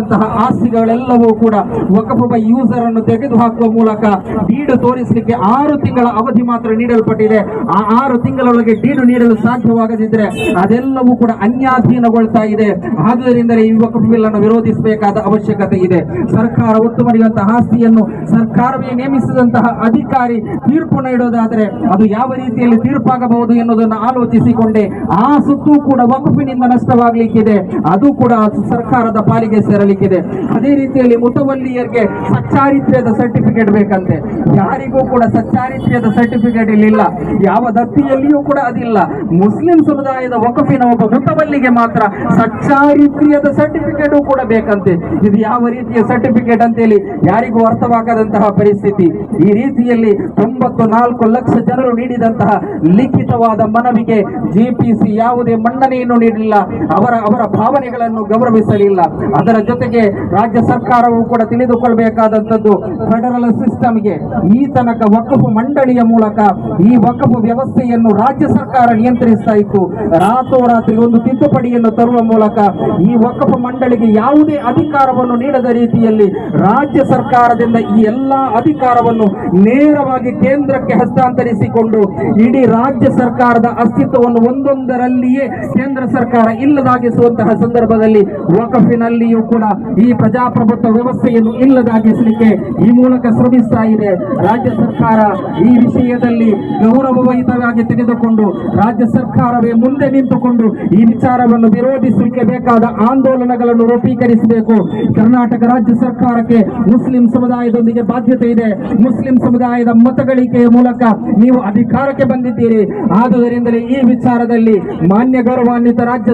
ವಕಫಾದಂತಹ ಆಸ್ತಿಗಳೆಲ್ಲವೂ ಕೂಡ ವಕಫಬ ಯೂಸರ್ ಅನ್ನು ತೆಗೆದುಹಾಕುವ ಮೂಲಕ ಡೀಡು ತೋರಿಸಲಿಕ್ಕೆ ಆರು ತಿಂಗಳ ಅವಧಿ ಮಾತ್ರ ನೀಡಲ್ಪಟ್ಟಿದೆ. ಆ ಆರು ತಿಂಗಳೊಳಗೆ ಡೀಡು ನೀಡಲು ಸಾಧ್ಯವಾಗದಿದ್ರೆ ಅದೆಲ್ಲವೂ ಕೂಡ ಅನ್ಯಾಧೀನಗೊಳ್ತಾ ಇದೆ. ಆದ್ದರಿಂದ ಈ ವಕಫ್ ಬಿಲ್ ವಿರೋಧಿಸಬೇಕಾದ ಅವಶ್ಯಕತೆ ಇದೆ. ಸರ್ಕಾರ ಒತ್ತು ಮಾಡಿರುವಂತಹ ಆಸ್ತಿಯನ್ನು ಸರ್ಕಾರವೇ ನೇಮಿಸಿದಂತಹ ಅಧಿಕಾರಿ ತೀರ್ಪು ನೀಡೋದಾದ್ರೆ ಅದು ಯಾವ ರೀತಿಯಲ್ಲಿ ತೀರ್ಪಾಗಬಹುದು ಎನ್ನುವುದನ್ನು ಆಲೋಚಿಸಿಕೊಂಡೆ ಆ ಸುತ್ತೂ ಕೂಡ ವಕಫಿನಿಂದ ನಷ್ಟವಾಗಲಿಕ್ಕಿದೆ. ಅದು ಕೂಡ ಸರ್ಕಾರದ ಪಾಲಿಗೆ ಸೇರಲಿಕ್ಕಿದೆ ಅದೇ ರೀತಿಯಲ್ಲಿ ಮುತವಲ್ಲಿಯರಿಗೆ ಸಚ್ಚಾರಿತ್ರ್ಯದ ಸರ್ಟಿಫಿಕೇಟ್ ಬೇಕಂತೆ. ಯಾರಿಗೂ ಕೂಡ ಸಚ್ಚಾರಿತ್ರ್ಯದ ಸರ್ಟಿಫಿಕೇಟ್ ಇಲ್ಲಿಲ್ಲ. ಯಾವ ದತ್ತಿಯಲ್ಲಿಯೂ ಕೂಡ ಅದಿಲ್ಲ. ಮುಸ್ಲಿಂ ಸಮುದಾಯದ ವಕಫಿನ ಒಬ್ಬ ಮುತವಲ್ಲಿಗೆ ಮಾತ್ರ ಸಚ್ಚಾರಿತ್ರ್ಯದ ಸರ್ಟಿಫಿಕೇಟ್ ಕೂಡ ಬೇಕಂತೆ. ಇದು ಯಾವ ರೀತಿಯ ಸರ್ಟಿಫಿಕೇಟ್ ಅಂತೇಳಿ ಯಾರಿಗೂ ಅರ್ಥವಾಗದಂತಹ ಪರಿಸ್ಥಿತಿ. ಈ ರೀತಿಯಲ್ಲಿ ತೊಂಬತ್ತು ನಾಲ್ಕು ಲಕ್ಷ ಜನರು ನೀಡಿದಂತಹ ಲಿಖಿತವಾದ ಮನವಿಗೆ ಜಿಪಿಸಿ ಯಾವುದೇ ಮನ್ನಣೆಯನ್ನು ನೀಡಲಿಲ್ಲ ಅವರ ಅವರ ಭಾವನೆಗಳನ್ನು ಗೌರವಿಸಲಿಲ್ಲ. ಅದರ ಜೊತೆಗೆ ರಾಜ್ಯ ಸರ್ಕಾರವು ಕೂಡ ತಿಳಿದುಕೊಳ್ಳಬೇಕಾದಂಥದ್ದು ಫೆಡರಲ್ ಸಿಸ್ಟಮ್ಗೆ ಈ ತನಕ ವಕಫ್ ಮಂಡಳಿಯ ಮೂಲಕ ಈ ವಕಫ್ ವ್ಯವಸ್ಥೆಯನ್ನು ರಾಜ್ಯ ಸರ್ಕಾರ ನಿಯಂತ್ರಿಸ್ತಾ ಇತ್ತು. ರಾತ್ರೋರಾತ್ರಿ ಒಂದು ತಿದ್ದುಪಡಿಯನ್ನು ತರುವ ಮೂಲಕ ಈ ವಕಫ್ ಮಂಡಳಿಗೆ ಯಾವುದೇ ಅಧಿಕಾರವನ್ನು ನೀಡದ ರೀತಿಯಲ್ಲಿ ರಾಜ್ಯ ಸರ್ಕಾರದಿಂದ ಈ ಎಲ್ಲಾ ಅಧಿಕಾರವನ್ನು ನೇರವಾಗಿ ಕೇಂದ್ರಕ್ಕೆ ಹಸ್ತಾಂತರಿಸಿಕೊಂಡು ಇಡೀ ರಾಜ್ಯ ಸರ್ಕಾರದ ಅಸ್ತಿತ್ವವನ್ನು ಒಂದೊಂದರಲ್ಲಿಯೇ ಕೇಂದ್ರ ಸರ್ಕಾರ ಇಲ್ಲದಾಗಿಸುವಂತಹ ಸಂದರ್ಭದಲ್ಲಿ ವಕಫಿನಲ್ಲಿಯೂ ಕೂಡ ಈ ಪ್ರಜಾಪ್ರಭುತ್ವ ವ್ಯವಸ್ಥೆಯನ್ನು ಇಲ್ಲದಾಗಿಸಲಿಕ್ಕೆ ಈ ಮೂಲಕ ಶ್ರಮಿಸ್ತಾ ಇದೆ. ರಾಜ್ಯ ಸರ್ಕಾರ ಈ ವಿಷಯದಲ್ಲಿ ಗೌರವಯುತವಾಗಿ ತೆಗೆದುಕೊಂಡು ರಾಜ್ಯ ಸರ್ಕಾರವೇ ಮುಂದೆ ನಿಂತುಕೊಂಡು ಈ ವಿಚಾರವನ್ನು ವಿರೋಧಿಸಲಿಕ್ಕೆ ಬೇಕಾದ ಆಂದೋಲನಗಳನ್ನು ರೂಪೀಕರಿಸಬೇಕು. ಕರ್ನಾಟಕ ರಾಜ್ಯ ಸರ್ಕಾರಕ್ಕೆ ಮುಸ್ಲಿಂ ಸಮುದಾಯದೊಂದಿಗೆ ಬಾಧ್ಯತೆ ಇದೆ. ಮುಸ್ಲಿಂ ಸಮುದಾಯದ ಮತಗಳಿಕೆಯ ಮೂಲಕ ನೀವು ಅಧಿಕಾರಕ್ಕೆ ಬಂದಿದ್ದೀರಿ. ಆದುದರಿಂದಲೇ ಈ ವಿಚಾರದಲ್ಲಿ ಮಾನ್ಯ ಗೌರವಾನ್ವಿತ ರಾಜ್ಯ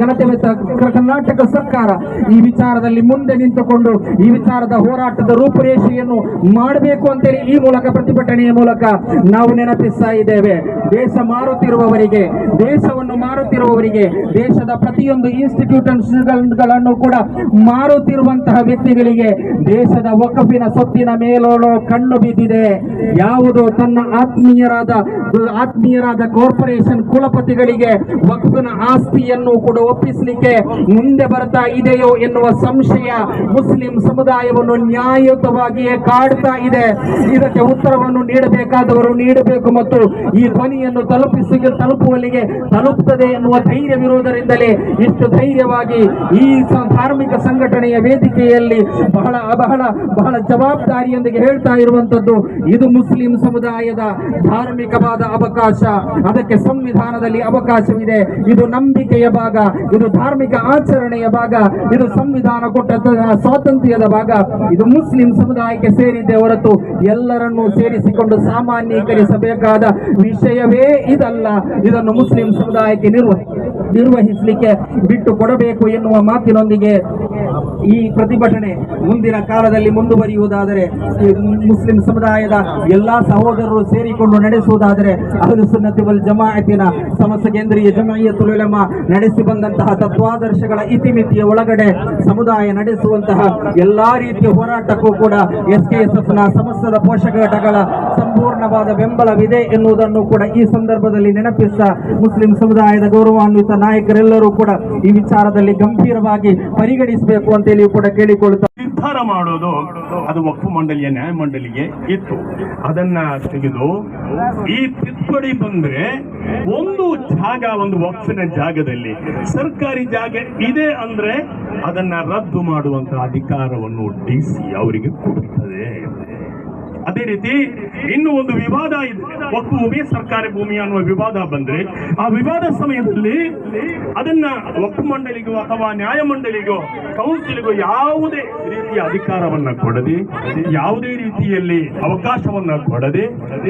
ಘನತೆವೆತ್ತ ಕರ್ನಾಟಕ ಸರ್ಕಾರ ಈ ವಿಚಾರದಲ್ಲಿ ಮುಂದೆ ನಿಂತುಕೊಂಡು ಈ ವಿಚಾರದ ಹೋರಾಟದ ರೂಪುರೇಷೆಯನ್ನು ಮಾಡಬೇಕು ಅಂತೇಳಿ ಈ ಮೂಲಕ ಪ್ರತಿಭಟನೆಯ ಮೂಲಕ ನಾವು ನೆನಪಿಸ್ತಾ ಇದ್ದೇವೆ. ದೇಶ ಮಾರುತ್ತಿರುವವರಿಗೆ, ದೇಶವನ್ನು ಮಾರುತ್ತಿರುವವರಿಗೆ, ದೇಶದ ಪ್ರತಿಯೊಂದು ಇನ್ಸ್ಟಿಟ್ಯೂಷನ್ಗಳನ್ನು ಕೂಡ ಮಾರುತ್ತಿರುವಂತಹ ವ್ಯಕ್ತಿಗಳಿಗೆ ದೇಶದ ವಕಫಿನ ಸೊತ್ತಿನ ಮೇಲೋಳೋ ಕಣ್ಣು ಬಿದ್ದಿದೆ. ಯಾವುದು ತನ್ನ ಆತ್ಮೀಯರಾದ ಆತ್ಮೀಯರಾದ ಕಾರ್ಪೊರೇಷನ್ ಕುಲಪತಿಗಳಿಗೆ ವಕ್ಫಿನ ಆಸ್ತಿಯನ್ನು ಕೂಡ ಒಪ್ಪಿಸಲಿಕ್ಕೆ ಮುಂದೆ ಬರ್ತಾ ಇದೆಯೋ ಎನ್ನುವ ಸಂಶಯ ಮುಸ್ಲಿಂ ಸಮುದಾಯವನ್ನು ನ್ಯಾಯಯುತವಾಗಿಯೇ ಕಾಡ್ತಾ ಇದೆ. ಇದಕ್ಕೆ ಉತ್ತರವನ್ನು ನೀಡಬೇಕಾದವರು ನೀಡಬೇಕು ಮತ್ತು ಈ ಧ್ವನಿಯನ್ನು ತಲುಪಿಸಿ ತಲುಪುವಲ್ಲಿಗೆ ತಲುಪುತ್ತದೆ ಎನ್ನುವ ಧೈರ್ಯವಿರುವುದರಿಂದಲೇ ಇಷ್ಟು ಧೈರ್ಯವಾಗಿ ಈ ಧಾರ್ಮಿಕ ಸಂಘಟನೆಯ ವೇದಿಕೆಯಲ್ಲಿ ಬಹಳ ಬಹಳ ಬಹಳ ಜವಾಬ್ದಾರಿಯೊಂದಿಗೆ ಹೇಳ್ತಾ ಇರುವಂತದ್ದು ಇದು ಮುಸ್ಲಿಂ ಸಮುದಾಯದ ಧಾರ್ಮಿಕವಾದ ಅವಕಾಶ. ಅದಕ್ಕೆ ಸಂವಿಧಾನದಲ್ಲಿ ಅವಕಾಶವಿದೆ. ಇದು ನಂಬಿಕೆಯ ಭಾಗ, ಇದು ಧಾರ್ಮಿಕ ಆಚರಣೆಯ ಭಾಗ, ಇದು ಸಂವಿಧಾನ ಕೊಟ್ಟ ತ- ಸ್ವಾತಂತ್ರ್ಯದ ಭಾಗ. ಇದು ಮುಸ್ಲಿಂ ಸಮುದಾಯಕ್ಕೆ ಸೇರಿದ್ದೆ ಹೊರತು ಎಲ್ಲರನ್ನೂ ಸೇರಿಸಿಕೊಂಡು ಸಾಮಾನ್ಯೀಕರಿಸಬೇಕಾದ ವಿಷಯವೇ ಇದಲ್ಲ. ಇದನ್ನು ಮುಸ್ಲಿಂ ಸಮುದಾಯಕ್ಕೆ ನಿರ್ವ ನಿರ್ವಹಿಸಲಿಕ್ಕೆ ಬಿಟ್ಟು ಕೊಡಬೇಕು ಎನ್ನುವ ಮಾತಿನೊಂದಿಗೆ ಈ ಪ್ರತಿಭಟನೆ ಮುಂದಿನ ಕಾಲದಲ್ಲಿ ಮುಂದುವರಿಯುವುದಾದರೆ ಮುಸ್ಲಿಂ ಸಮುದಾಯದ ಎಲ್ಲಾ ಸಹೋದರರು ಸೇರಿಕೊಂಡು ನಡೆಸುವುದಾದರೆ, ಅಹಲು ಸುನ್ನತಿ ವಲ್ ಸಮಸ್ಯ ಸಮಸ್ತ ಕೇಂದ್ರೀಯ ಜಮಾಯಿಯತುಲ್ ಉಲಮಾ ನಡೆಸಿ ಬಂದಂತಹ ತತ್ವಾದರ್ಶಗಳ ಇತಿಮಿತಿಯ ಒಳಗಡೆ ಸಮುದಾಯ ನಡೆಸುವಂತಹ ಎಲ್ಲಾ ರೀತಿಯ ಹೋರಾಟಕ್ಕೂ ಕೂಡ ಎಸ್ ಕೆ ಎಸ್ ಸಮಸ್ತದ ಪೋಷಕ ಘಟಕಗಳ ಸಂಪೂರ್ಣವಾದ ಬೆಂಬಲವಿದೆ ಎನ್ನುವುದನ್ನು ಕೂಡ ಈ ಸಂದರ್ಭದಲ್ಲಿ ನೆನಪಿಸ್ತಾ ಮುಸ್ಲಿಂ ಸಮುದಾಯದ ಗೌರವಾನ್ವಿತ ನಾಯಕರೆಲ್ಲರೂ ಕೂಡ ಈ ವಿಚಾರದಲ್ಲಿ ಗಂಭೀರವಾಗಿ ಪರಿಗಣಿಸಬೇಕು ಅಂತೇಳಿ ಕೂಡ ಕೇಳಿಕೊಳ್ಳುತ್ತಾ ನಿರ್ಧಾರ ಮಾಡೋದು ಅದು ವಕ್ಫ್ ಮಂಡಳಿಯ ನ್ಯಾಯ ಮಂಡಳಿಗೆ ಇತ್ತು. ಅದನ್ನ ತೆಗೆದು ಈ ತಿದ್ದುಪಡಿ ಬಂದ್ರೆ ಒಂದು ಜಾಗ, ಒಂದು ವಕ್ಫಿನ ಜಾಗದಲ್ಲಿ ಸರ್ಕಾರಿ ಜಾಗ ಇದೆ ಅಂದ್ರೆ ಅದನ್ನ ರದ್ದು ಮಾಡುವಂತ ಅಧಿಕಾರವನ್ನು ಡಿ ಸಿ ಅವರಿಗೆ ಕೊಡುತ್ತದೆ. ಅದೇ ರೀತಿ ಇನ್ನು ಒಂದು ವಿವಾದ ಇದೆ. ಒಕ್ಕು ಭೂಮಿ ಸರ್ಕಾರಿ ಭೂಮಿ ಅನ್ನುವ ವಿವಾದ ಬಂದ್ರೆ ಆ ವಿವಾದ ಸಮಯದಲ್ಲಿ ಅದನ್ನ ಒಕ್ಕು ಮಂಡಳಿಗೋ ಅಥವಾ ನ್ಯಾಯ ಮಂಡಳಿಗೋ ಕೌನ್ಸಿಲ್ಗೋ ಯಾವುದೇ ರೀತಿಯ ಅಧಿಕಾರವನ್ನ ಕೊಡದೆ, ಯಾವುದೇ ರೀತಿಯಲ್ಲಿ ಅವಕಾಶವನ್ನ ಕೊಡದೆ,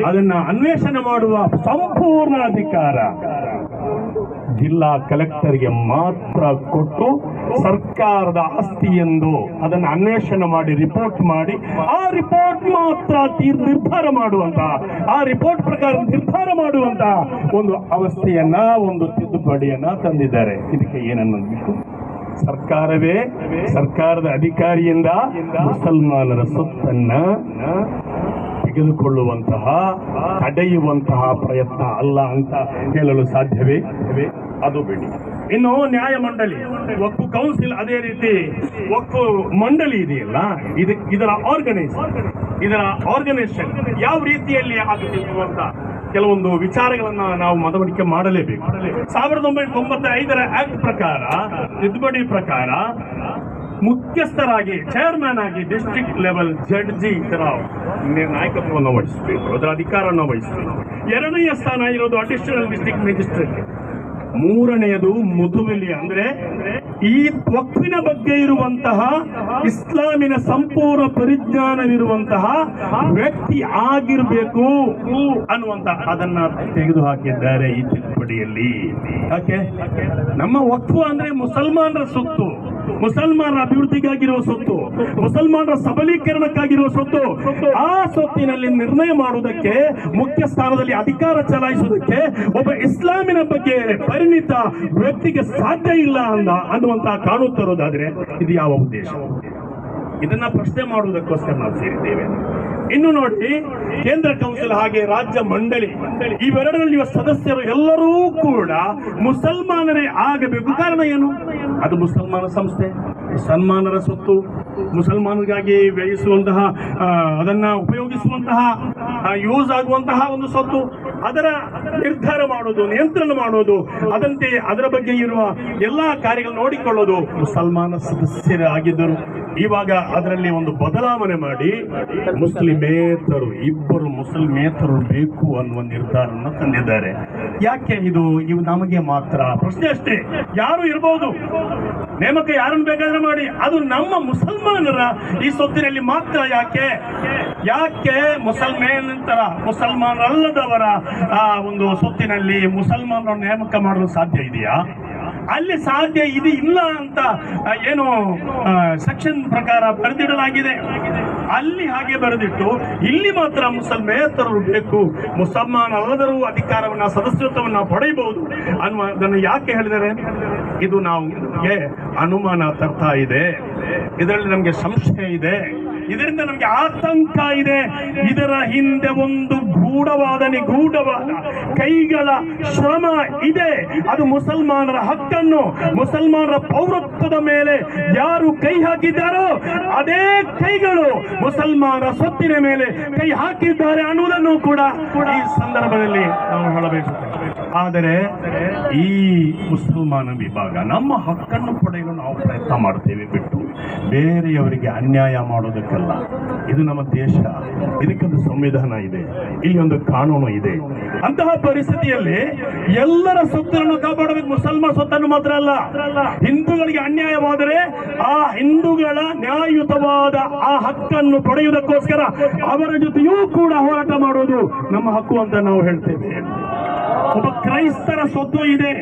ಅದನ್ನ ಅನ್ವೇಷಣೆ ಮಾಡುವ ಸಂಪೂರ್ಣ ಅಧಿಕಾರ ಜಿಲ್ಲಾ ಕಲೆಕ್ಟರ್ಗೆ ಮಾತ್ರ ಕೊಟ್ಟು ಸರ್ಕಾರದ ಆಸ್ತಿ ಎಂದು ಅದನ್ನು ಅನ್ವೇಷಣೆ ಮಾಡಿ, ರಿಪೋರ್ಟ್ ಮಾಡಿ, ಆ ರಿಪೋರ್ಟ್ ಮಾತ್ರ ತೀರ್, ನಿರ್ಧಾರ ಮಾಡುವಂತ, ಆ ರಿಪೋರ್ಟ್ ಪ್ರಕಾರ ನಿರ್ಧಾರ ಮಾಡುವಂತ ಒಂದು ಅವಸ್ಥೆಯನ್ನ, ಒಂದು ತಿದ್ದುಪಡಿಯನ್ನ ತಂದಿದ್ದಾರೆ. ಇದಕ್ಕೆ ಏನನ್ನಬೇಕು ಸರ್ಕಾರವೇ, ಸರ್ಕಾರದ ಅಧಿಕಾರಿಯಿಂದ ಮುಸಲ್ಮಾನರ ಸೊತ್ತನ್ನ ತೆಗೆದುಕೊಳ್ಳುವಂತಹ, ತಡೆಯುವಂತಹ ಪ್ರಯತ್ನ ಅಲ್ಲ ಅಂತ ಹೇಳಲು ಸಾಧ್ಯವೇ? ಅದು ಬಿಡಿ. ಇನ್ನು ನ್ಯಾಯ ಮಂಡಳಿ ಒಕ್ಕು ಕೌನ್ಸಿಲ್ ಅದೇ ರೀತಿ, ಒಕ್ಕು ಮಂಡಳಿ ಇದೆಯಲ್ಲ, ಇದು ಇದರ ಆರ್ಗನೈಸ್ ಇದರ ಆರ್ಗನೈಸೇಷನ್ ಯಾವ ರೀತಿಯಲ್ಲಿ ಆಗುತ್ತಿತ್ತು ಅಂತ ಕೆಲವೊಂದು ವಿಚಾರಗಳನ್ನ ನಾವು ಮತವಣಿಕೆ ಮಾಡಲೇಬೇಕು. ಸಾವಿರದ ಒಂಬೈನೂರ ತೊಂಬತ್ತೈದರ ಆಕ್ಟ್ ಪ್ರಕಾರ, ತಿದ್ದುಪಡಿ ಪ್ರಕಾರ, ಮುಖ್ಯಸ್ಥರಾಗಿ ಚೇರ್ಮನ್ ಆಗಿ ಡಿಸ್ಟ್ರಿಕ್ಟ್ ಲೆವೆಲ್ ಜಡ್ಜಿ ಇದರ ನಾಯಕತ್ವವನ್ನು ವಹಿಸಬೇಕು, ಅದರ ಅಧಿಕಾರವನ್ನು ವಹಿಸಬೇಕು. ಎರಡನೆಯ ಸ್ಥಾನ ಇರೋದು ಅಡಿಷನಲ್ ಡಿಸ್ಟ್ರಿಕ್ಟ್ ಮ್ಯಾಜಿಸ್ಟ್ರೇಟ್ ಮೂರನೆಯದು ಮುದುವೆಲಿ ಅಂದ್ರೆ ಈ ತ್ವಕ್ಕಿನ ಬಗ್ಗೆ ಇರುವಂತಹ ಇಸ್ಲಾಮಿನ ಸಂಪೂರ್ಣ ಪರಿಜ್ಞಾನವಿರುವಂತಹ ವ್ಯಕ್ತಿ ಆಗಿರ್ಬೇಕು ಅನ್ನುವಂತ ಅದನ್ನ ತೆಗೆದು ಹಾಕಿದ್ದಾರೆ ಈ ತಿದ್ದುಪಡಿಯಲ್ಲಿ. ಯಾಕೆ? ನಮ್ಮ ವಕ್ಫು ಅಂದ್ರೆ ಮುಸಲ್ಮಾನರ ಸೊತ್ತು. ಮುಸಲ್ಮಾನರ ಅಭಿವೃದ್ಧಿಗಾಗಿರುವ ಸೊತ್ತು, ಮುಸಲ್ಮಾನರ ಸಬಲೀಕರಣಕ್ಕಾಗಿರುವ ಸೊತ್ತು, ಆ ಸೊತ್ತಿನಲ್ಲಿ ನಿರ್ಣಯ ಮಾಡುವುದಕ್ಕೆ, ಮುಖ್ಯ ಸ್ಥಾನದಲ್ಲಿ ಅಧಿಕಾರ ಚಲಾಯಿಸುವುದಕ್ಕೆ ಒಬ್ಬ ಇಸ್ಲಾಮಿನ ಬಗ್ಗೆ ಪರಿಣಿತ ವ್ಯಕ್ತಿಗೆ ಸಾಧ್ಯ ಇಲ್ಲ ಅಂದ ಅನ್ನುವಂತಹ ಕಾಣುತ್ತಿರೋದಾದ್ರೆ ಇದು ಯಾವ ಉದ್ದೇಶ? ಇದನ್ನ ಪ್ರಶ್ನೆ ಮಾಡುವುದಕ್ಕೋಸ್ಕರ ನಾವು ಸೇರಿದ್ದೇವೆ. ಇನ್ನು ನೋಡಿ, ಕೇಂದ್ರ ಕೌನ್ಸಿಲ್ ಹಾಗೆ ರಾಜ್ಯ ಮಂಡಳಿ ಇವೆರಡರಲ್ಲಿರುವ ಸದಸ್ಯರು ಎಲ್ಲರೂ ಕೂಡ ಮುಸಲ್ಮಾನರೇ ಆಗಬೇಕು. ಕಾರಣ ಏನು? ಅದು ಮುಸಲ್ಮಾನ ಸಂಸ್ಥೆ. ಮುಸಲ್ಮಾನರ ಸೊತ್ತು ಮುಸಲ್ಮಾನರಿಗಾಗಿ ವ್ಯಯಿಸುವಂತಹ ಅದನ್ನ ಉಪಯೋಗಿಸುವಂತಹ ಯೂಸ್ ಆಗುವಂತಹ ಒಂದು ಸ್ವತ್ತು ಅದರ ನಿರ್ಧಾರ ಮಾಡೋದು ನಿಯಂತ್ರಣ ಮಾಡೋದು ಅದಂತೆ ಅದರ ಬಗ್ಗೆ ಇರುವ ಎಲ್ಲಾ ಕಾರ್ಯಗಳು ನೋಡಿಕೊಳ್ಳೋದು. ಮುಸಲ್ಮಾನ ಸದಸ್ಯರಾಗಿದ್ದರು ಇವಾಗ ಅದರಲ್ಲಿ ಒಂದು ಬದಲಾವಣೆ ಮಾಡಿ ಮುಸ್ಲಿಮೇತರು, ಇಬ್ಬರು ಮುಸಲ್ಮೇತರು ಬೇಕು ಅನ್ನುವ ನಿರ್ಧಾರವನ್ನು ತಂದಿದ್ದಾರೆ. ಯಾಕೆ ಇದು? ಇವು ನಮಗೆ ಮಾತ್ರ ಪ್ರಶ್ನೆ ಅಷ್ಟೇ. ಯಾರು ಇರಬಹುದು ನೇಮಕ ಯಾರನ್ನು ಬೇಕಾದ್ರೆ ಮಾಡಿ. ಅದು ನಮ್ಮ ಮುಸಲ್ಮಾನರ ಈ ಸೊತ್ತಿನಲ್ಲಿ ಮಾತ್ರ ಯಾಕೆ? ಯಾಕೆ ಮುಸಲ್ಮೇನಂತರ ಮುಸಲ್ಮಾನರಲ್ಲದವರ, ಆ, ಒಂದು ಸುತ್ತಿನಲ್ಲಿ ಮುಸಲ್ಮಾನರ ನೇಮಕ ಮಾಡಲು ಸಾಧ್ಯ ಇದೆಯಾ? ಅಲ್ಲಿ ಸಾಧ್ಯ ಇದು ಇಲ್ಲ ಅಂತ ಏನು ಸೆಕ್ಷನ್ ಪ್ರಕಾರ ಬರೆದಿಡಲಾಗಿದೆ. ಅಲ್ಲಿ ಹಾಗೆ ಬರೆದಿಟ್ಟು, ಇಲ್ಲಿ ಮಾತ್ರ ಮುಸಲ್ಮೇತರರು ಬೇಕು ಮುಸಲ್ಮಾನ ಅಲ್ಲದರೂ ಅಧಿಕಾರವನ್ನ, ಸದಸ್ಯತ್ವವನ್ನ ಪಡೆಯಬಹುದು ಅನ್ನುವ ಅದನ್ನು ಯಾಕೆ ಹೇಳಿದರೆ, ಇದು ನಾವು ಅನುಮಾನ ತರ್ತಾ ಇದೆ. ಇದರಲ್ಲಿ ನಮಗೆ ಸಂಶಯ ಇದೆ. ಇದರಿಂದ ನಮಗೆ ಆತಂಕ ಇದೆ. ಇದರ ಹಿಂದೆ ಒಂದು ಗೂಢವಾದ ನಿಗೂಢವಾದ ಕೈಗಳ ಶ್ರಮ ಇದೆ. ಅದು ಮುಸಲ್ಮಾನರ ಹಕ್ಕನ್ನು, ಮುಸಲ್ಮಾನರ ಪೌರತ್ವದ ಮೇಲೆ ಯಾರು ಕೈ ಹಾಕಿದ್ದಾರೋ ಅದೇ ಕೈಗಳು ಮುಸಲ್ಮಾನರ ಸೊತ್ತಿನ ಮೇಲೆ ಕೈ ಹಾಕಿದ್ದಾರೆ ಅನ್ನುವುದನ್ನು ಕೂಡ ಈ ಸಂದರ್ಭದಲ್ಲಿ ನಾವು ಹೇಳಬೇಕು. ಆದರೆ ಈ ಮುಸಲ್ಮಾನ ವಿಭಾಗ ನಮ್ಮ ಹಕ್ಕನ್ನು ಪಡೆಯಲು ನಾವು ಪ್ರಯತ್ನ ಮಾಡ್ತೇವೆ ಬಿಟ್ಟು ಬೇರೆಯವರಿಗೆ ಅನ್ಯಾಯ ಮಾಡೋದಕ್ಕಲ್ಲ. ಇದು ನಮ್ಮ ದೇಶ. ಇದಕ್ಕೊಂದು ಸಂವಿಧಾನ ಇದೆ. ಇಲ್ಲಿ ಒಂದು ಕಾನೂನು ಇದೆ. ಅಂತಹ ಪರಿಸ್ಥಿತಿಯಲ್ಲಿ ಎಲ್ಲರ ಸೊತ್ತನ್ನು ಕಾಪಾಡಬೇಕು. ಮುಸಲ್ಮಾನ ಸೊತ್ತನ್ನು ಮಾತ್ರ ಅಲ್ಲ. ಹಿಂದೂಗಳಿಗೆ ಅನ್ಯಾಯವಾದರೆ ಆ ಹಿಂದೂಗಳ ನ್ಯಾಯಯುತವಾದ ಆ ಹಕ್ಕನ್ನು ಪಡೆಯುವುದಕ್ಕೋಸ್ಕರ ಅವರ ಜೊತೆಯೂ ಕೂಡ ಹೋರಾಟ ಮಾಡುವುದು ನಮ್ಮ ಹಕ್ಕು ಅಂತ ನಾವು ಹೇಳ್ತೇವೆ. ಕ್ರೈಸ್ತರ ಸ್ವತ್ತು ಇದೆ.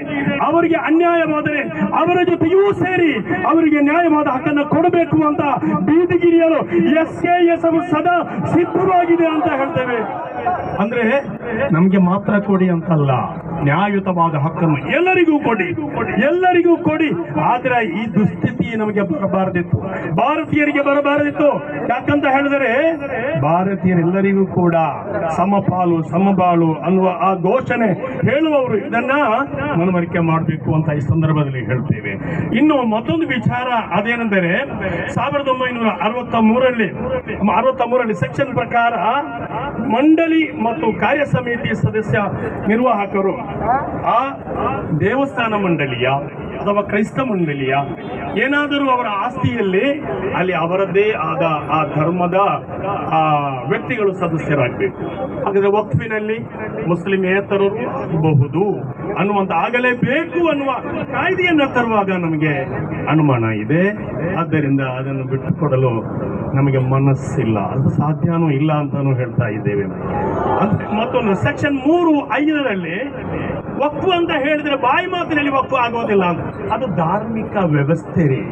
ಅವರಿಗೆ ಅನ್ಯಾಯವಾದರೆ ಅವರ ಜೊತೆಯೂ ಸೇರಿ ಅವರಿಗೆ ನ್ಯಾಯವಾದ ಹಕ್ಕನ್ನು ಕೊಡಬೇಕು ಅಂತ ಬೀದಿಗಿರಿಯರು ಎಸ್ ಕೆ ಎಸ್ ಸದಾ ಸಿದ್ಧವಾಗಿದೆ ಅಂತ ಹೇಳ್ತೇವೆ. ಅಂದ್ರೆ ನಮ್ಗೆ ಮಾತ್ರ ಕೊಡಿ ಅಂತಲ್ಲ. ನ್ಯಾಯಯುತವಾದ ಹಕ್ಕನ್ನು ಎಲ್ಲರಿಗೂ ಕೊಡಿ. ಎಲ್ಲರಿಗೂ ಕೊಡಿ. ಆದ್ರೆ ಈ ದುಸ್ಥಿತಿ ನಮಗೆ ಬರಬಾರದಿತ್ತು. ಭಾರತೀಯರಿಗೆ ಬರಬಾರದಿತ್ತು. ಯಾಕಂತ ಹೇಳಿದರೆ ಭಾರತೀಯರೆಲ್ಲರಿಗೂ ಕೂಡ ಸಮಪಾಲು, ಸಮಬಾಳು ಅನ್ನುವ ಆ ಘೋಷಣೆ ಹೇಳುವವರು ಇದನ್ನ ಮನವರಿಕೆ ಮಾಡಬೇಕು ಅಂತ ಈ ಸಂದರ್ಭದಲ್ಲಿ ಹೇಳ್ತೇವೆ. ಇನ್ನು ಮತ್ತೊಂದು ವಿಚಾರ ಅದೇನೆಂದರೆ ಸಾವಿರದ ಒಂಬೈನೂರ ಅರವತ್ತ ಮೂರಲ್ಲಿ ಅರವತ್ತ ಮೂರಲ್ಲಿ ಸೆಕ್ಷನ್ ಪ್ರಕಾರ ಮಂಡಳಿ ಮತ್ತು ಕಾರ್ಯ ಸಮಿತಿ ಸದಸ್ಯ ನಿರ್ವಾಹಕರು ಆ ದೇವಸ್ಥಾನ ಮಂಡಳಿಯ ಅಥವಾ ಕ್ರೈಸ್ತ ಮಂಡಳಿಯ ಏನಾದರೂ ಅವರ ಆಸ್ತಿಯಲ್ಲಿ ಅಲ್ಲಿ ಅವರದ್ದೇ ಆದ ಆ ಧರ್ಮದ ಆ ವ್ಯಕ್ತಿಗಳು ಸದಸ್ಯರಾಗಬೇಕು. ಹಾಗಾದ್ರೆ ವಕ್ಫಿನಲ್ಲಿ ಮುಸ್ಲಿಮೇತರರು ಆಗಬಹುದು ಅನ್ನುವಂತ ಆಗಲೇಬೇಕು ಅನ್ನುವ ಕಾಯ್ದೆಯನ್ನು ತರುವಾಗ ನಮಗೆ ಅನುಮಾನ ಇದೆ. ಆದ್ದರಿಂದ ಅದನ್ನು ಬಿಟ್ಟುಕೊಡಲು ನಮಗೆ ಮನಸ್ಸಿಲ್ಲ. ಅದು ಸಾಧ್ಯನೂ ಇಲ್ಲ ಅಂತಾನು ಹೇಳ್ತಾ ಇದ್ದೇವೆ ಮತ್ತೊಂದು ಸೆಕ್ಷನ್ ಮೂರು ಐದರಲ್ಲಿ ವಕ್ಫು ಅಂತ ಹೇಳಿದ್ರೆ ಬಾಯಿ ಮಾತಿನಲ್ಲಿ ವಕ್ಫು ಆಗೋದಿಲ್ಲ ಅಂತ. ಅದು ಧಾರ್ಮಿಕ ವ್ಯವಸ್ಥೆ ರೀ.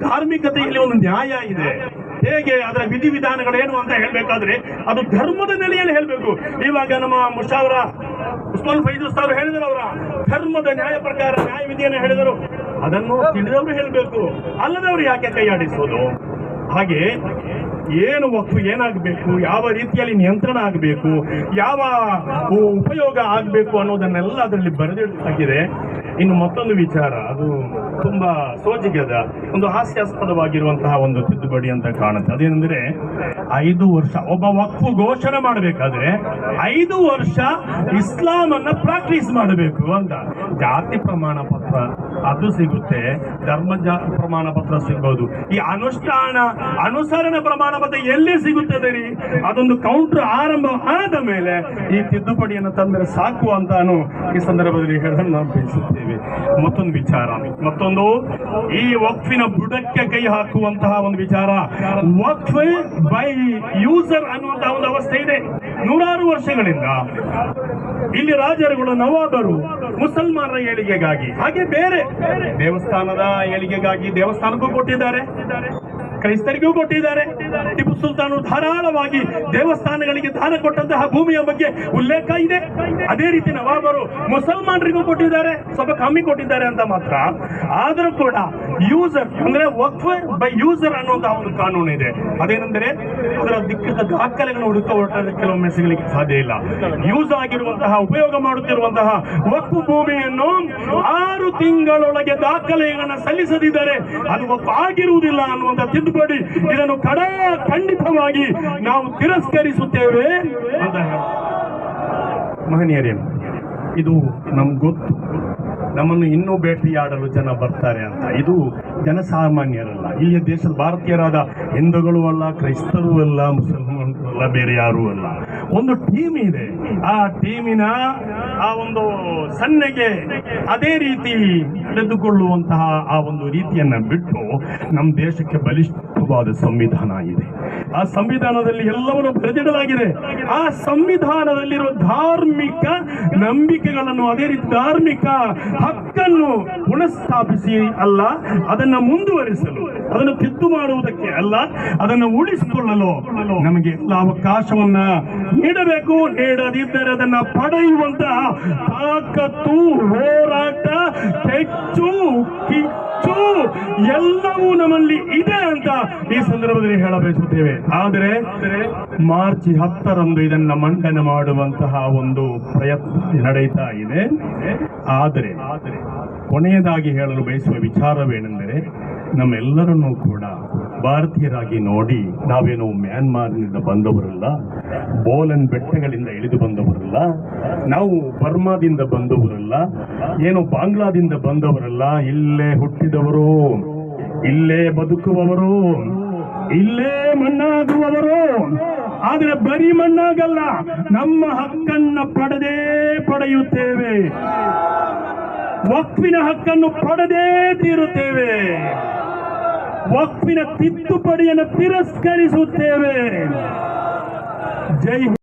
ಧಾರ್ಮಿಕತೆಯಲ್ಲಿ ಒಂದು ನ್ಯಾಯ ಇದೆ. ಹೇಗೆ ಅದರ ವಿಧಿವಿಧಾನಗಳೇನು ಅಂತ ಹೇಳಬೇಕಾದ್ರೆ ಅದು ಧರ್ಮದ ನೆಲೆಯಲ್ಲಿ ಹೇಳಬೇಕು. ಇವಾಗ ನಮ್ಮ ಮುಷಾವರ ಉಸ್ಮಾನ್ ಫೈಜೂಸ್ ಅವರು ಹೇಳಿದರು ಅವರ. ಧರ್ಮದ ನ್ಯಾಯ ಪ್ರಕಾರ ನ್ಯಾಯ ವಿಧಿಯನ್ನು ಹೇಳಿದರು. ಅದನ್ನು ತಿಳಿದವರು ಹೇಳಬೇಕು. ಅಲ್ಲದವರು ಯಾಕೆ ಕೈಯಾಡಿಸೋದು ಹಾಗೆ ಏನು ವಸ್ತು ಏನಾಗಬೇಕು, ಯಾವ ರೀತಿಯಲ್ಲಿ ನಿಯಂತ್ರಣ ಆಗಬೇಕು, ಯಾವ ಉಪಯೋಗ ಆಗಬೇಕು ಅನ್ನೋದನ್ನೆಲ್ಲ ಅದರಲ್ಲಿ ಬರೆದಿಡಲಾಗಿದೆ ಇನ್ನು ಮತ್ತೊಂದು ವಿಚಾರ, ಅದು ತುಂಬಾ ಸೋಜಿಗದ, ಒಂದು ಹಾಸ್ಯಾಸ್ಪದವಾಗಿರುವಂತಹ ಒಂದು ತಿದ್ದುಪಡಿ ಅಂತ ಕಾಣುತ್ತೆ. ಅದೇನೆಂದರೆ, ಐದು ವರ್ಷ, ಒಬ್ಬ ವಕ್ಫು ಘೋಷಣೆ ಮಾಡಬೇಕಾದ್ರೆ, ಐದು ವರ್ಷ ಇಸ್ಲಾಂ ಅನ್ನ ಪ್ರಾಕ್ಟೀಸ್ ಮಾಡಬೇಕು ಅಂತ. ಜಾತಿ ಪ್ರಮಾಣ ಪತ್ರ ಅದು ಸಿಗುತ್ತೆ. ಧರ್ಮ ಪ್ರಮಾಣ ಪತ್ರ ಸಿಗ್ಬೋದು ಈ ಅನುಷ್ಠಾನ, ಅನುಸರಣೆ ಪ್ರಮಾಣ ಪತ್ರ ಎಲ್ಲಿ ಸಿಗುತ್ತದೆ ರೀ ಅದೊಂದು ಕೌಂಟರ್ ಆರಂಭ ಆದ ಮೇಲೆ ಈ ತಿದ್ದುಪಡಿಯನ್ನು ತಂದರೆ ಸಾಕು ಅಂತಾನು ಈ ಸಂದರ್ಭದಲ್ಲಿ ಹೇಳಲು ನಾವು ಬಯಸುತ್ತೇವೆ. ಮತ್ತೊಂದು ವಿಚಾರ. ಮತ್ತೊಂದು, ಈ ವಕ್ಫಿನ ಬುಡಕ್ಕೆ ಕೈ ಹಾಕುವಂತಹ ಒಂದು ವಿಚಾರ. ವಕ್ಫ್ ಬೈ ಯೂಸರ್ ಅನ್ನುವಂತಹ ಒಂದು ಅವಸ್ಥೆ ಇದೆ. ನೂರಾರು ವರ್ಷಗಳಿಂದ ಇಲ್ಲಿ ರಾಜರುಗಳು ನವಾಬರು ಮುಸಲ್ಮಾನರ ಏಳಿಗೆಗಾಗಿ, ಹಾಗೆ ಬೇರೆ ದೇವಸ್ಥಾನದ ಏಳಿಗೆಗಾಗಿ ದೇವಸ್ಥಾನಕ್ಕೂ ಕೊಟ್ಟಿದ್ದಾರೆ. ಕ್ರೈಸ್ತರಿಗೂ ಕೊಟ್ಟಿದ್ದಾರೆ. ಟಿಪ್ಪು ಸುಲ್ತಾನು ಧಾರಾಳವಾಗಿ ದೇವಸ್ಥಾನಗಳಿಗೆ ದಾನ ಕೊಟ್ಟಂತಹ ಭೂಮಿಯ ಬಗ್ಗೆ ಉಲ್ಲೇಖ ಇದೆ. ಅದೇ ರೀತಿ ನವಾಬರು ಮುಸಲ್ಮಾನರಿಗೂ ಕೊಟ್ಟಿದ್ದಾರೆ, ಸ್ವಲ್ಪ ಕಮ್ಮಿ ಕೊಟ್ಟಿದ್ದಾರೆ ಅಂತ ಮಾತ್ರ. ಆದರೂ ಕೂಡ ಯೂಸರ್ ಅಂದ್ರೆ ವಕ್ಫ್ ಬೈ ಯೂಸರ್ ಅನ್ನುವಂತಹ ಒಂದು ಕಾನೂನು ಇದೆ ಅದೇನೆಂದರೆ ಅದರ ದಿಕ್ಕದ ದಾಖಲೆಗಳನ್ನು ಹುಡುಕ ಕೆಲವೊಮ್ಮೆ ಸಿಗಲಿಕ್ಕೆ ಸಾಧ್ಯ ಇಲ್ಲ. ಯೂಸ್ ಆಗಿರುವಂತಹ, ಉಪಯೋಗ ಮಾಡುತ್ತಿರುವಂತಹ ವಕ್ಫ್ ಭೂಮಿಯನ್ನು ಆರು ತಿಂಗಳೊಳಗೆ ದಾಖಲೆಗಳನ್ನು ಸಲ್ಲಿಸದಿದ್ದರೆ ಅದು ವಕ್ಫ್ ಆಗಿರುವುದಿಲ್ಲ ಅನ್ನುವಂಥ ತಿದ್ದುಪಡಿ ಇದನ್ನು ಕಡ ಖಂಡಿತವಾಗಿ ನಾವು ತಿರಸ್ಕರಿಸುತ್ತೇವೆ ಅಂತ ಹೇಳ್ತಾರೆ. ಮಹನೀಯರೇನು ಇದು ನಮ್ಗೆ ಗೊತ್ತು. ನಮ್ಮನ್ನು ಇನ್ನೂ ಭೇಟಿಯಾಡಲು ಜನ ಬರ್ತಾರೆ ಅಂತ. ಇದು ಜನಸಾಮಾನ್ಯರಲ್ಲ. ಇಲ್ಲಿಯ ದೇಶದ ಭಾರತೀಯರಾದ ಹಿಂದೂಗಳು ಅಲ್ಲ, ಕ್ರೈಸ್ತರು ಅಲ್ಲ, ಮುಸಲ್ಮಾನರು ಅಲ್ಲ, ಬೇರೆ ಯಾರೂ ಅಲ್ಲ. ಒಂದು ಟೀಮ್ ಇದೆ. ಆ ಟೀಮಿನ ಆ ಒಂದು ಸನ್ನೆಗೆ ಅದೇ ರೀತಿ ನಡೆದುಕೊಳ್ಳುವಂತಹ ಆ ಒಂದು ರೀತಿಯನ್ನ ಬಿಟ್ಟು ನಮ್ಮ ದೇಶಕ್ಕೆ ಬಲಿಷ್ಠವಾದ ಸಂವಿಧಾನ ಇದೆ. ಆ ಸಂವಿಧಾನದಲ್ಲಿ ಎಲ್ಲವನ್ನು ಬರೆದಿಡಲಾಗಿದೆ. ಆ ಸಂವಿಧಾನದಲ್ಲಿರುವ ಧಾರ್ಮಿಕ ನಂಬಿಕೆಗಳನ್ನು ಅದೇ ರೀತಿ ಧಾರ್ಮಿಕ ಹಕ್ಕನ್ನು ಪುನಃಸ್ಥಾಪಿಸಿ ಅಲ್ಲ, ಅದನ್ನು ಮುಂದುವರಿಸಲು, ಅದನ್ನು ತಿದ್ದು ಮಾಡುವುದಕ್ಕೆ ಅಲ್ಲ, ಅದನ್ನು ಉಳಿಸಿಕೊಳ್ಳಲು ನಮಗೆ ಎಲ್ಲ ಅವಕಾಶವನ್ನ ನೀಡಬೇಕು. ನೀಡದಿದ್ದರೆ ಅದನ್ನ ಪಡೆಯುವಂತಹ ತಾಕತ್ತು, ಹೋರಾಟ ಹೆಚ್ಚು ಕಿಚ್ಚು ಎಲ್ಲವೂ ನಮ್ಮಲ್ಲಿ ಇದೆ ಅಂತ ಈ ಸಂದರ್ಭದಲ್ಲಿ ಹೇಳಬಯಸುತ್ತೇವೆ. ಆದರೆ ಮಾರ್ಚ್ ಹತ್ತರಂದು ಇದನ್ನ ಮಂಡನೆ ಮಾಡುವಂತಹ ಒಂದು ಪ್ರಯತ್ನ ನಡೀತಾ ಇದೆ. ಆದರೆ ಕೊನೆಯದಾಗಿ ಹೇಳಲು ಬಯಸುವ ವಿಚಾರವೇನೆಂದರೆ ನಮ್ಮೆಲ್ಲರನ್ನೂ ಕೂಡ ಭಾರತೀಯರಾಗಿ ನೋಡಿ ನಾವೇನು ಮ್ಯಾನ್ಮಾರ್ನಿಂದ ಬಂದವರಲ್ಲ, ಬೋಲನ್ ಬೆಟ್ಟಗಳಿಂದ ಇಳಿದು ಬಂದವರಲ್ಲ, ನಾವು ಬರ್ಮಾದಿಂದ ಬಂದವರಲ್ಲ, ಏನು ಬಾಂಗ್ಲಾದಿಂದ ಬಂದವರಲ್ಲ, ಇಲ್ಲೇ ಹುಟ್ಟಿದವರು, ಇಲ್ಲೇ ಬದುಕುವವರು ಇಲ್ಲೇ ಮಣ್ಣಾಗುವವರು. ಆದರೆ ಬರೀ ಮಣ್ಣಾಗಲ್ಲ, ನಮ್ಮ ಹಕ್ಕನ್ನ ಪಡೆದೇ ಪಡೆಯುತ್ತೇವೆ. ವಕ್ಫಿನ ಹಕ್ಕನ್ನು ಪಡೆದೇ ತೀರುತ್ತೇವೆ. ವಕ್ಫಿನ ತಿದ್ದುಪಡಿಯನ್ನು ತಿರಸ್ಕರಿಸುತ್ತೇವೆ. ಜೈ